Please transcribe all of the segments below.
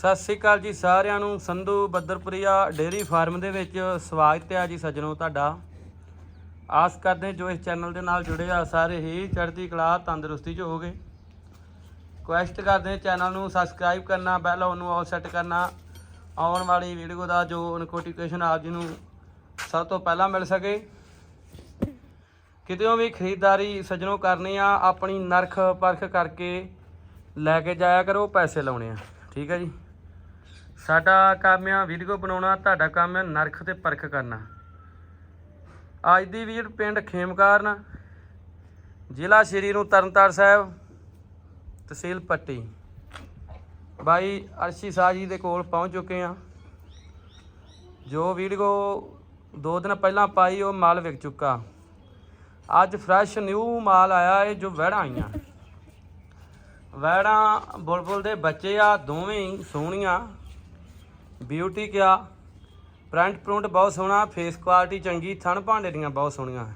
ਸਤਿ ਸ੍ਰੀ ਅਕਾਲ ਜੀ ਸਾਰਿਆਂ ਨੂੰ। ਸੰਧੂ ਬੱਦਰਪੁਰੀਆ ਡੇਅਰੀ ਫਾਰਮ ਦੇ ਵਿੱਚ ਸਵਾਗਤ ਹੈ ਜੀ ਸੱਜਣੋ ਤੁਹਾਡਾ। ਆਸ ਕਰਦੇ ਹਾਂ ਜੋ ਇਸ ਚੈਨਲ ਦੇ ਨਾਲ ਜੁੜੇ ਆ, ਸਾਰੇ ਹੀ ਚੜ੍ਹਦੀ ਕਲਾ, ਤੰਦਰੁਸਤੀ 'ਚ ਹੋਗੇ ਰਿਕੁਐਸਟ ਕਰਦੇ ਹਾਂ ਚੈਨਲ ਨੂੰ ਸਬਸਕ੍ਰਾਈਬ ਕਰਨਾ ਬੈਲ ਆਨ ਨੂੰ ਆਲ ਸੈੱਟ ਕਰਨਾ। ਆਉਣ ਵਾਲੀ ਵੀਡੀਓ ਦਾ ਜੋ ਨੋਟੀਫਿਕੇਸ਼ਨ ਆਪ ਜੀ ਨੂੰ ਸਭ ਤੋਂ ਪਹਿਲਾਂ ਮਿਲ ਸਕੇ। ਕਿਤੇੋਂ ਵੀ ਖਰੀਦਦਾਰੀ ਸੱਜਣੋ ਕਰਨੀ ਆ, ਆਪਣੀ ਨਰਖ ਪਰਖ ਕਰਕੇ ਲੈ ਕੇ ਜਾਇਆ ਕਰੋ, ਪੈਸੇ ਲਾਉਣੇ ਆ। ਠੀਕ ਹੈ ਜੀ। ਸਾਡਾ ਕੰਮ ਆ ਵੀਡੀਓ ਬਣਾਉਣਾ, ਤੁਹਾਡਾ ਕੰਮ ਆ, ਨਰਖ ਤੇ ਪਰਖ ਕਰਨਾ। ਅੱਜ ਦੀ ਵੀਰ ਪਿੰਡ ਖੇਮਕਾਰਨ, ਜ਼ਿਲ੍ਹਾ ਸ਼੍ਰੀ ਨੂੰ ਤਰਨਤਾਰਨ ਸਾਹਿਬ, ਤਹਿਸੀਲ ਪੱਟੀ। ਬਾਈ ਅਰਸ਼ੀ ਸਾਹ ਜੀ ਦੇ ਕੋਲ ਪਹੁੰਚ ਚੁੱਕੇ ਆ। ਜੋ ਵੀਡੀਓ ਦੋ ਦਿਨ ਪਹਿਲਾਂ ਪਾਈ, ਉਹ ਮਾਲ ਵਿਕ ਚੁੱਕਾ। ਅੱਜ ਫਰੈਸ਼ ਨਿਊ ਮਾਲ ਆਇਆ ਹੈ ਜੋ ਵਹਿੜਾਂ ਆਈਆਂ। ਵਹਿੜਾਂ ਬੁਲਬੁਲ ਦੇ ਬੱਚੇ ਆ, ਦੋਵੇਂ ਸੋਹਣੀਆਂ। ਬਿਊਟੀ ਕਿਆ? ਪ੍ਰਿੰਟ ਪ੍ਰਿੰਟ ਬਹੁਤ ਸੋਹਣਾ ਫੇਸ ਕੁਆਲਿਟੀ ਚੰਗੀ, ਥਣ ਭਾਂਡੇ ਦੀਆਂ ਬਹੁਤ ਸੋਹਣੀਆਂ।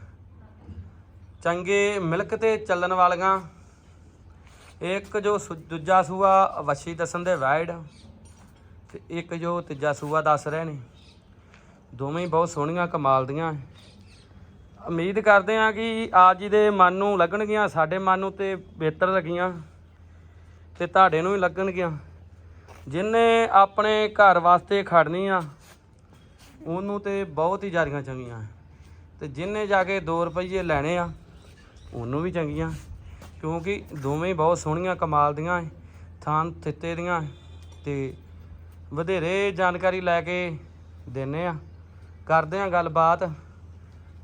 ਚੰਗੇ ਮਿਲਕ ਤੇ ਚੱਲਣ ਵਾਲੀਆਂ। ਇੱਕ ਜੋ ਦੂਜਾ ਸੂਆ ਵੱਛੀ ਦੱਸਣ ਦੇ ਵਾਈਡ ਤੇ ਇੱਕ ਜੋ ਤੀਜਾ ਸੂਆ ਦੱਸ ਰਹੇ ਨੇ। ਦੋਵੇਂ ਬਹੁਤ ਸੋਹਣੀਆਂ, ਕਮਾਲ ਦੀਆਂ। ਉਮੀਦ ਕਰਦੇ ਹਾਂ ਕਿ ਆਪ ਜੀ ਦੇ ਮਨ ਨੂੰ ਲੱਗਣਗੀਆਂ, ਸਾਡੇ ਮਨ ਨੂੰ ਤੇ ਬਿਹਤਰ ਲੱਗੀਆਂ। ਤੇ ਤੁਹਾਡੇ ਨੂੰ ਵੀ ਲੱਗਣਗੀਆਂ। ਜਿਨੇ ਆਪਣੇ ਘਰ ਵਾਸਤੇ ਖੜਨੀ ਆ, ਉਹਨੂੰ ਤੇ ਬਹੁਤ ਹੀ ਜਾਰੀਆਂ ਚੰਗੀਆਂ ਤੇ ਜਿਨੇ ਜਾ ਕੇ 2 ਰੁਪਏ ਲੈਣੇ ਆ, ਉਹਨੂੰ ਵੀ ਚੰਗੀਆਂ। ਕਿਉਂਕਿ ਦੋਵੇਂ ਬਹੁਤ ਸੋਹਣੀਆਂ ਕਮਾਲ ਦੀਆਂ ਥਾਂ ਥਿੱਤੇ ਦੀਆਂ ਤੇ ਵਧੇਰੇ ਜਾਣਕਾਰੀ ਲੈ ਕੇ ਦਿੰਨੇ ਆ। ਕਰਦੇ ਆ ਗੱਲਬਾਤ।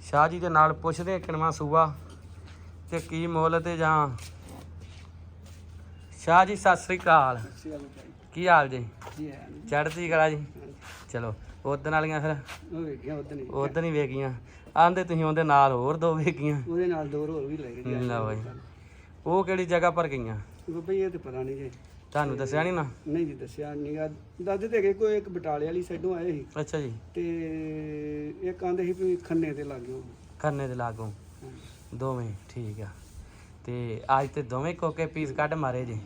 ਸ਼ਾਹ ਜੀ ਦੇ ਨਾਲ ਪੁੱਛਦੇ ਆ ਕਿਨਵਾ ਸੂਆ ਤੇ ਕੀ ਮੁੱਲ ਤੇ ਜਾਂ ਸ਼ਾਹ ਜੀ ਸਤਿ ਸ੍ਰੀ ਅਕਾਲ। ਕੀ ਹਾਲ ਜੀ? ਚੜ੍ਹਦੀ ਕਲਾ ਜੀ? ਚਲੋ ਉਦਣ ਵਾਲੀਆਂ ਫਿਰ? ਉਹ ਵੇਖਿਆ ਹੀ ਉਦਣ ਹੀ ਆਂਦੇ ਤੁਸੀਂ ਉਹਦੇ ਨਾਲ ਹੋਰ ਦੋ ਵੇਗੀਆਂ ਉਹਦੇ ਨਾਲ ਦੋ ਹੋਰ ਵੀ ਲੈ ਗਏ ਲਓ ਬਾਈ। ਉਹ ਕਿਹੜੀ ਜਗ੍ਹਾ ਪਰ ਗਈਆਂ? ਇਹ ਤੇ ਪਤਾ ਨਹੀਂ ਜੀ। ਤੁਹਾਨੂੰ ਦੱਸਿਆ ਨਹੀਂ ਨਾ? ਨਹੀਂ ਜੀ ਦੱਸਿਆ ਨਹੀਂਗਾ ਦਾਦੇ ਤੇ ਹੈਗੇ ਕੋਈ ਇੱਕ ਬਟਾਲੇ ਵਾਲੀ ਸਾਈਡੋਂ ਆਏ ਸੀ। ਅੱਛਾ ਜੀ। ਤੇ ਇੱਕ ਆਂਦੇ ਸੀ ਵੀ ਖੰਨੇ ਤੇ ਲੱਗ ਖੰਨੇ ਦੇ ਲਾਗੋਂ ਦੋਵੇਂ ਠੀਕ ਆ। ਤੇ ਅੱਜ ਤੇ ਦੋਵੇਂ ਕੋਕੇ ਪੀਸ ਕੱਢ ਮਾਰੇ ਜੀ।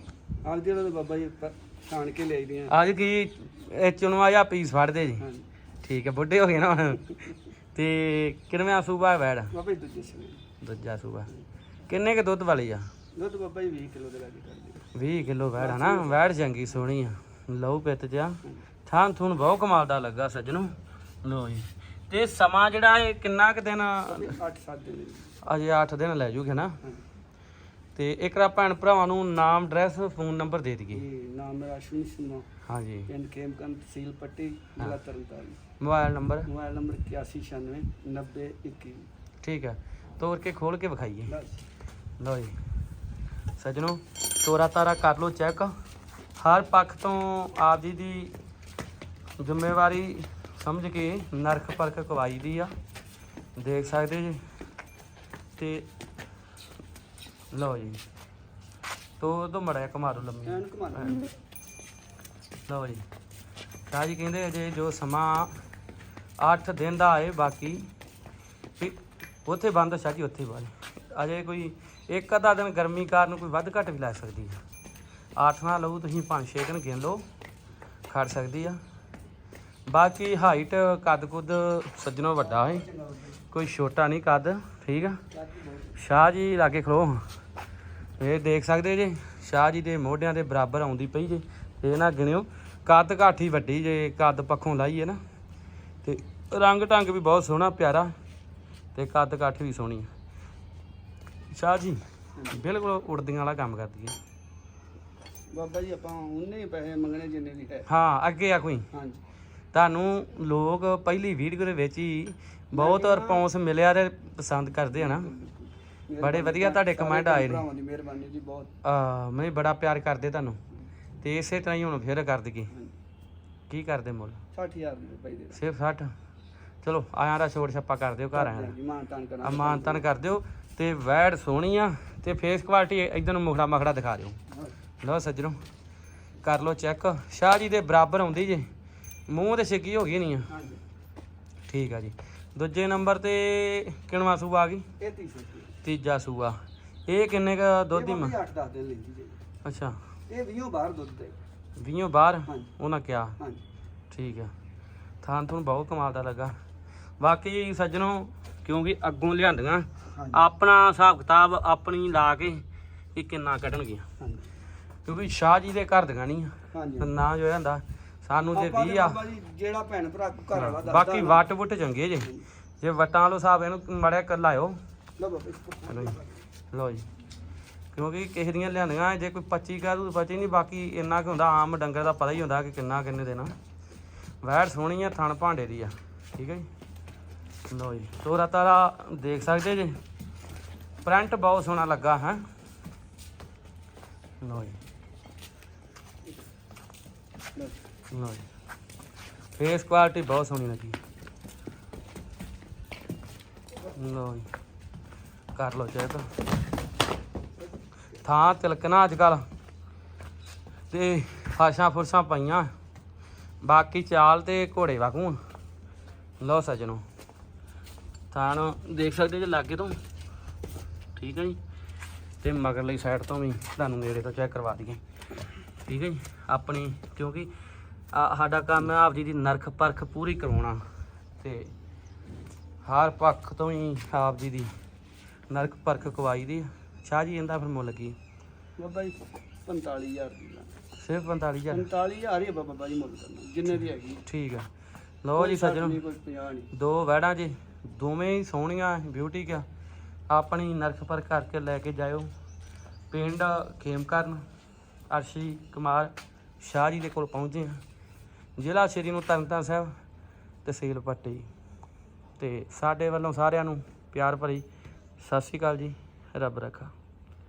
ਦੀ ਤਾਂ ਬਾਬਾ ਜੀ ਪ- ਛਾਣ ਕੇ ਲਿਆਈ ਦੀਆਂ। ਅੱਜ ਕੀ ਇਹ ਚੁਣਵਾ ਜਾਂ ਪੀਸ ਫੜਦੇ ਜੀ। ਹਾਂਜੀ। ਠੀਕ ਹੈ ਬੁੱਢੇ ਹੋ ਗਏ ਨਾ ਹੁਣ। ਤੇ ਕਿੰਨਵੇਂ ਸੂਬਾ ਬੈੜ ਬਾਬਾ ਜੀ ਦੂਜੇ ਸੂਬਾ। ਕਿੰਨੇ ਕੇ ਦੁੱਧ ਵਾਲੀ ਆ? ਦੁੱਧ ਬਾਬਾ ਜੀ 20 ਕਿਲੋ ਦੇ ਲਾਗੇ ਕਰਦੇ 20 ਕਿਲੋ ਵੈੜ ਆ ਨਾ ਵੈੜ ਚੰਗੀ ਸੋਹਣੀ ਆ। ਲਹੂ ਪਿੱਤ ਜਿਆ ਥਾਂ ਥੂਣ ਬਹੁਤ ਕਮਾਲ ਦਾ ਲੱਗਾ ਸੱਜਣੋ। ਲੋ ਜੀ। ਤੇ ਸਮਾਂ ਜਿਹੜਾ ਇਹ ਕਿੰਨਾ ਕੁ ਦਿਨ 8-7 ਦਿਨ। ਜੀ। ਅਜੇ 8 ਦਿਨ ਲੈ ਜੂਗੇ ਨਾ। ਹਾਂਜੀ। ਤੇ ਇੱਕ ਰਾ ਭੈਣ ਭਰਾਵਾਂ ਨੂੰ ਨਾਮ ਐਡਰੈਸ ਫੋਨ ਨੰਬਰ ਦੇ ਦਈਏ। ਨਾਮ ਮੇਰਾ ਅਸ਼ਵਨੀ ਸਿੰਮਾ। ਹਾਂਜੀ। ਪਿੰਡ ਖੇਮਕੰਦ ਤਹਿਸੀਲ ਪੱਟੀ ਜ਼ਿਲ੍ਹਾ Tarn Taran. Mobile number? Mobile number 8196 9021 ਠੀਕ ਹੈ। ਤੋੜ ਕੇ ਖੋਲ ਕੇ ਵਿਖਾਈਏ। ਬਸ। ਲਓ ਜੀ। ਸੱਜਣੋ ਤੋਰਾ ਤਾਰਾ ਕਰ ਲਓ ਚੈੱਕ। ਹਰ ਪੱਖ ਤੋਂ ਆਪ ਜੀ ਦੀ ਜ਼ਿੰਮੇਵਾਰੀ ਸਮਝ ਕੇ ਨਰਖ ਪਰਖ ਕਵਾਈ ਦੀ ਆ। ਦੇਖ ਸਕਦੇ ਜੀ। ਤੇ ਲਓ ਜੀ। ਤੋ ਤੋਂ ਮੜਿਆ ਕਮਾਰੋ ਲੰਮੀ। ਐਨ ਲਓ ਜੀ। ਸ਼ਾਹ ਜੀ ਕਹਿੰਦੇ ਅਜੇ ਜੋ ਸਮਾਂ 8 ਦਿਨ ਦਾ ਆਏ ਬਾਕੀ ਉੱਥੇ ਬੰਦ ਸ਼ਾਹ ਜੀ ਉੱਥੇ ਬੰਦ। ਅਜੇ ਕੋਈ ਇੱਕ ਅੱਧਾ ਦਿਨ ਗਰਮੀ ਕਾਰਨ ਕੋਈ ਵੱਧ ਘੱਟ ਵੀ ਲੱਗ ਸਕਦੀ ਹੈ 8 ਨਾ ਲਓ ਤੁਸੀਂ 5-6 ਦਿਨ ਗਿਣ ਲਓ ਖੜ ਸਕਦੀ ਆ। ਬਾਕੀ ਹਾਈਟ ਕੱਦ ਕੁੱਦ ਸੱਜਣੋਂ ਵੱਡਾ ਹੈ। ਕੋਈ ਛੋਟਾ ਨਹੀਂ ਕੱਦ ਠੀਕ ਆ? ਸ਼ਾਹ ਜੀ ਲਾਗੇ ਖਲੋ ਇਹ ਦੇਖ ਸਕਦੇ ਜੇ ਸ਼ਾਹ ਜੀ ਦੇ ਮੋਢਿਆਂ ਦੇ ਬਰਾਬਰ ਆਉਂਦੀ ਪਈ ਜੇ ਇਹ ਨਾ ਗਿਣਿਓ। ਕੱਦ ਕਾਠੀ ਵੱਡੀ ਜੇ ਕੱਦ ਪੱਖੋਂ ਲਾਈਏ ਨਾ। ਤੇ ਰੰਗ ਢੰਗ ਵੀ ਬਹੁਤ ਸੋਹਣਾ ਪਿਆਰਾ ਤੇ ਕੱਦ ਕਾਠ ਵੀ ਸੋਹਣੀ ਆ। ਸ਼ਾਹ ਜੀ ਬਿਲਕੁਲ ਉੜਦੀਆਂ ਵਾਲਾ ਕੰਮ ਕਰਦੀ ਹੈ। ਬਾਬਾ ਜੀ ਆਪਾਂ ਉਹਨੇ ਹੀ ਪੈਸੇ ਮੰਗਣੇ ਜਿੰਨੇ ਦੀ ਹੈ। ਹਾਂ ਅੱਗੇ ਆ ਕੋਈ। ਹਾਂਜੀ। ਤੁਹਾਨੂੰ ਲੋਕ ਪਹਿਲੀ ਵੀਡੀਓ ਦੇ ਵਿੱਚ ਹੀ ਬਹੁਤ ਰਿਸਪੌਂਸ ਮਿਲਿਆ ਤੇ ਪਸੰਦ ਕਰਦੇ ਆ ਨਾ। ਬੜੇ ਵਧੀਆ ਤੁਹਾਡੇ ਕਮੈਂਟ ਆਏ ਨੇ। ਭਰਾਵਾਂ ਦੀ ਮਿਹਰਬਾਨੀ ਜੀ ਬਹੁਤ। ਆ ਮੈਂ ਬੜਾ ਪਿਆਰ ਕਰਦੇ ਤੁਹਾਨੂੰ। ਤੇ ਇਸੇ ਤਰ੍ਹਾਂ ਹੀ ਹੁਣ ਫਿਰ ਕਰ ਦਈਏ। ਕੀ ਕਰਦੇ ਮੁੱਲ? 60000 ਦੇ ਰੁਪਏ ਦੇ ਸਿਰਫ 60 ਚਲੋ ਆਇਆਂ ਦਾ ਛੋੜ ਛੱਪਾ ਕਰ ਦਿਓ ਘਰ ਆਇਆਂ ਜੀ ਮਾਨ ਤਾਨ ਦਾ ਕਰਾਂ ਅਮਾਨ ਤਨ ਕਰ ਦਿਓ। ਤੇ ਵੈੜ ਸੋਹਣੀ ਆ। ਤੇ ਫੇਸ ਕੁਆਲਿਟੀ ਇਦਾਂ ਨੂੰ ਮੁਖੜਾ ਮਖੜਾ ਦਿਖਾ ਦਿਓ। ਲਓ ਸੱਜਣੋ ਕਰ ਲਓ ਚੈੱਕ ਸ਼ਾਹ ਜੀ ਦੇ ਬਰਾਬਰ ਆਉਂਦੀ ਜੇ। ਮੂੰਹ ਤੇ ਛਿੱਕੀ ਹੋ ਗਈ ਨਹੀਂ ਆ। ਠੀਕ ਆ ਜੀ। ਦੂਜੇ ਨੰਬਰ ਤੇ ਕਿਣਵਾ ਸੂਆ ਆ ਗਈ। ਇਹ ਤੀਸਰੀ। ਸੀ ਤੀਜਾ ਸੂਆ। ਇਹ ਕਿੰਨੇ ਕ ਦੁੱਧ ਦੀ ਮ- ਬਾਬਾ ਜੀ 8-10 ਦਿਨ ਲੈਂਦੀ ਜੀ। ਅੱਛਾ। ਇਹ 20 ਬਾਹਰ ਦੁੱਧ ਦੇ ਵੀਹੋਂ ਬਾਹਰ? ਹਾਂਜੀ। ਉਹਨਾਂ ਕਿਹਾ। ਹਾਂਜੀ। ਠੀਕ ਆ। ਥਾਂ ਤੁਹਾਨੂੰ ਬਹੁਤ ਕਮਾਲ ਦਾ ਲੱਗਾ। ਬਾਕੀ ਸੱਜਣੋ ਕਿਉਂਕਿ ਅੱਗੋਂ ਲਿਆਂਦੀਆਂ ਹਾਂਜੀ। ਆਪਣਾ ਹਿਸਾਬ ਕਿਤਾਬ ਆਪਣੀ ਲਾ ਕੇ ਇਹ ਕਿੰਨਾ ਕੱਢਣਗੀਆਂ। ਹਾਂਜੀ। ਕਿਉਂਕਿ ਸ਼ਾਹ ਜੀ ਦੇ ਘਰ ਦੀਆਂ ਨਹੀਂ ਆ। ਹਾਂਜੀ। ਨਾ ਜੋ ਹੁੰਦਾ ਸਾਨੂੰ ਜੇ ਆਪਾਂ 20 ਤੇ ਆ। ਬਾਬਾ ਜੀ ਜਿਹੜਾ ਭੈਣ ਭਰਾ ਕੋ ਘਰ ਵਾਲਾ ਦੱਸਦਾ ਬਾਕੀ ਨਾ- ਵੱਟ ਵੁੱਟ ਚੰਗੇ ਜੇ। ਜੇ ਵਟਾਂ ਵਾਲੋ ਸਾਹਿਬ ਇਹਨੂੰ ਮੜਿਆ ਕਰ ਲਾਇਓ। ਲਓ ਜੀ। ਕਿਉਂਕਿ ਕਿਸੇ ਦੀਆਂ ਲਿਆਂਦੀਆਂ ਜੇ ਕੋਈ 25 ਕਹਿ ਦੂ 25 ਨਹੀਂ, ਬਾਕੀ ਇੰਨਾ ਕੁ ਹੁੰਦਾ, ਆਮ ਡੰਗਰ ਦਾ ਪਤਾ ਹੀ ਹੁੰਦਾ ਕਿ ਕਿੰਨਾ ਕਿੰਨੇ ਦੇਣਾ ਵੈੜ ਸੋਹਣੀ ਆ, ਥਣ ਭਾਂਡੇ ਦੀ ਆ, ਠੀਕ ਹੈ ਜੀ। ਲਓ ਜੀ, ਤੋਰਾ ਤਾਰਾ ਦੇਖ ਸਕਦੇ ਜੇ? ਪ੍ਰਿੰਟ ਬਹੁਤ ਸੋਹਣਾ ਲੱਗਾ, ਹੈ। ਲਓ ਜੀ। ਲਓ। ਲਓ ਜੀ। ਫੇਸ ਕੁਆਲਿਟੀ ਬਹੁਤ ਸੋਹਣੀ ਲੱਗੀ। ਲਓ ਜੀ। ਕਰ ਲਓ ਚੈੱਕ। ਥਾਂ ਤਿਲਕਣਾ ਅੱਜ ਕੱਲ ਤੇ ਫਾਸ਼ਾਂ ਫੁਰਸਾਂ ਪਈਆਂ। ਬਾਕੀ ਚਾਲ ਤੇ ਘੋੜੇ ਵਾਗੂ ਆ। ਲਓ ਸਜਣੋ। ਥਾਂ ਨੂੰ ਦੇਖ ਸਕਦੇ ਜੇ ਲਾਗੇ ਤੋਂ। ਠੀਕ ਹੈ ਜੀ। ਤੇ ਮਗਰਲੀ ਸਾਈਡ ਤੋਂ ਵੀ ਤੁਹਾਨੂੰ ਨੇੜੇ ਤੋਂ ਚੈੱਕ ਕਰਵਾ ਦਈਏ। ਠੀਕ ਹੈ ਜੀ। ਆਪਣੀ ਕਿਉਂਕਿ ਸਾਡਾ ਕੰਮ ਹੈ ਜੀ ਦੀ ਨਰਖ ਪਰਖ ਪੂਰੀ ਕਰਵਾਉਣਾ ਤੇ ਹਰ ਪੱਖ ਤੋਂ ਹੀ ਆਪ ਜੀ ਦੀ ਨਰਕ ਪਰਖ ਕਵਾਈ ਦੀ। ਆ। ਸ਼ਾਹ ਜੀ ਇਹਦਾ ਫਿਰ ਮੁੱਲ ਕੀ? ਬਾਬਾ ਜੀ 45000 ਦੀ ਲਾ। ਸਿਰਫ 45000 45000 ਹੀ ਆ ਬਾਬਾ ਜੀ ਮੁੱਲ ਕਰਨਾ ਜਿੰਨੇ ਦੀ ਹੈਗੀ। ਠੀਕ ਆ। ਲਓ ਜੀ ਸੱਜਣੋ ਨਹੀਂ ਕੋਈ 50 ਨਹੀਂ। ਦੋ ਵੈੜਾਂ ਜੀ ਦੋਵੇਂ ਹੀ ਸੋਹਣੀਆਂ ਬਿਊਟੀ ਕਿਆ। ਆਪਣੀ ਨਰਖ ਪਰ ਕਰਕੇ ਲੈ ਕੇ ਜਾਇਓ। ਪਿੰਡ ਖੇਮਕਰਨ ਅਰਸ਼ੀ ਕੁਮਾਰ ਸ਼ਾਹ ਜੀ ਦੇ ਕੋਲ ਪਹੁੰਚੇ ਆ। ਜ਼ਿਲ੍ਹਾ ਸ਼੍ਰੀ ਨੂੰ ਤਰਨਤਾਰਨ ਸਾਹਿਬ ਤਹਿਸੀਲ ਪੱਟੀ। ਤੇ ਸਾਡੇ ਵੱਲੋਂ ਸਾਰਿਆਂ ਨੂੰ ਪਿਆਰ ਭਰੀ ਸਤਿ ਸ਼੍ਰੀ ਅਕਾਲ ਜੀ ਰੱਬ ਰੱਖਾ।